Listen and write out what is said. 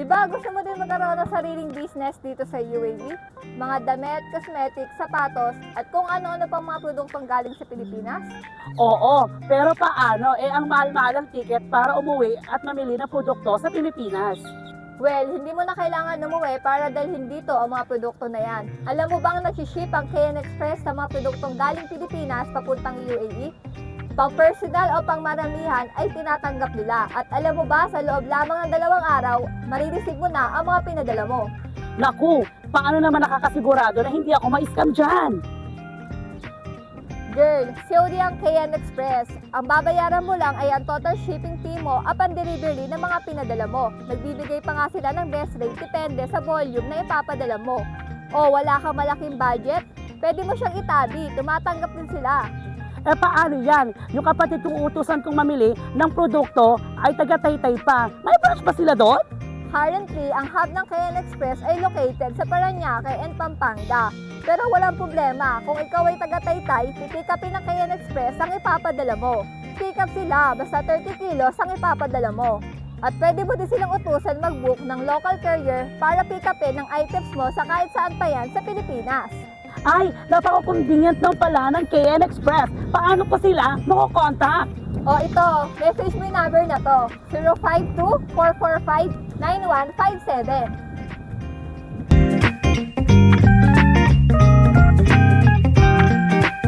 Di ba gusto mo din magkaroon ng sariling business dito sa UAE? Mga damit, cosmetics, sapatos, at kung ano-ano pang mga produktong galing sa Pilipinas? Oo, pero paano? Eh, ang mahal-mahal ang ticket para umuwi at mamili ng produkto sa Pilipinas. Well, hindi mo na kailangan umuwi para dalhin dito ang mga produkto na yan. Alam mo bang nagsiship ang KN Express sa mga produktong galing Pilipinas papuntang UAE? Pang personal o pang maramihan ay tinatanggap nila. At alam mo ba, sa loob lamang ng dalawang araw, marireceive mo na ang mga pinadala mo. Naku, paano naman nakakasigurado na hindi ako ma-scam dyan? Girl, COD ang KN Express. Ang babayaran mo lang ay ang total shipping fee mo upon delivery ng mga pinadala mo. Nagbibigay pa nga sila ng best rate depende sa volume na ipapadala mo. O wala kang malaking budget? Pwede mo siyang itabi, tumatanggap din sila. Eh paano yan? Yung kapatid kong utusan kong mamili ng produkto ay taga-taytay pa. May branch pa sila doon? Currently, ang hub ng KN Express ay located sa Paranaque and Pampanga. Pero walang problema, kung ikaw ay taga-Taytay, pipick upin ng KN Express ang ipapadala mo. Pick up sila, basta 30 kilos ang ipapadala mo. At pwede mo din silang utusan mag-book ng local carrier para pick upin ng items mo sa kahit saan pa yan sa Pilipinas. Ay, napaka-convenient naman pala ng KN Express. Paano ko sila makokontakt? O ito, message mo yung number na to, 052-445-9157.